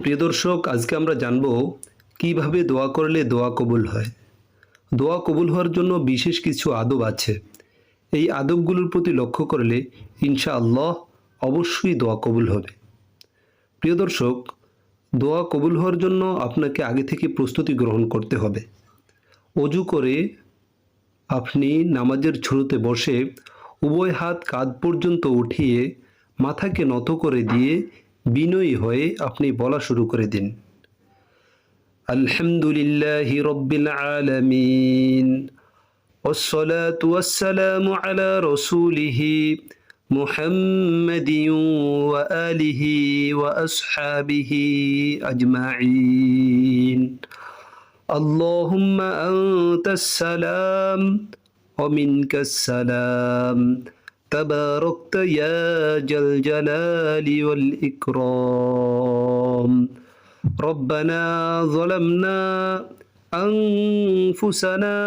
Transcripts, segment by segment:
প্রিয় দর্শক, আজকে আমরা জানব কীভাবে দোয়া করলে দোয়া কবুল হয়। দোয়া কবুল হওয়ার জন্য বিশেষ কিছু আদব আছে। এই আদবগুলোর প্রতি লক্ষ্য করলে ইনশা আল্লাহ অবশ্যই দোয়া কবুল হবে। প্রিয় দর্শক, দোয়া কবুল হওয়ার জন্য আপনাকে আগে থেকে প্রস্তুতি গ্রহণ করতে হবে। অজু করে আপনি নামাজের শুরুতে বসে উভয় হাত কাঁধ পর্যন্ত উঠিয়ে মাথাকে নত করে দিয়ে বিনয়ী হয়ে আপনি বলা শুরু করে দিন আলহামদুলিল্লাহি রব্বিল আলামিন والصلاة والسلام على رسوله محمد وآله وأصحابه أجمعين اللهم أنت السلام ومنك السلام تباركت يا ذا الجلال والإكرام. ربنا ظلمنا أنفسنا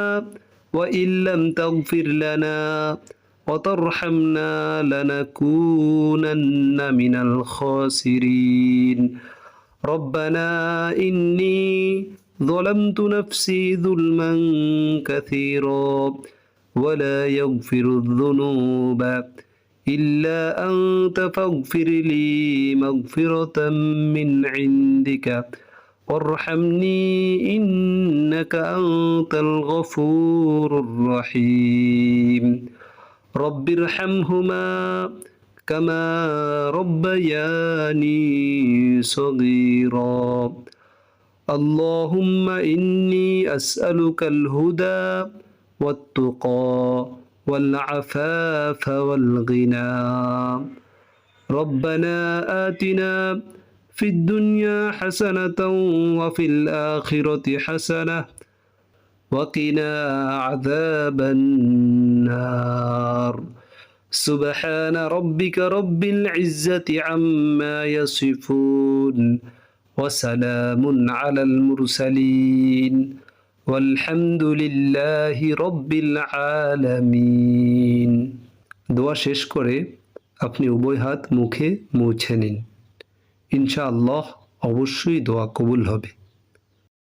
وإن لم تغفر لنا وترحمنا لنكونن من الخاسرين. ربنا إني ظلمت نفسي ظلما كثيرا. ولا يغفر الذنوب إلا أنت فاغفر لي مغفرة من عندك. وارحمني إنك أنت الغفور الرحيم. رب ارحمهما كما ربياني صغيرا. اللهم إني أسألك الهدى والتقى والعفاف والغنى. ربنا آتنا في الدنيا حسنة وفي الآخرة حسنة وقنا عذاب النار. سبحان ربك رب العزة عما يصفون وسلام على المرسلين. والحمد لله رب العالمين দোয়া শেষ করে আপনি উভয় হাত মুখে মুছে নিন ইনশাআল্লাহ অবশ্যই দোয়া কবুল হবে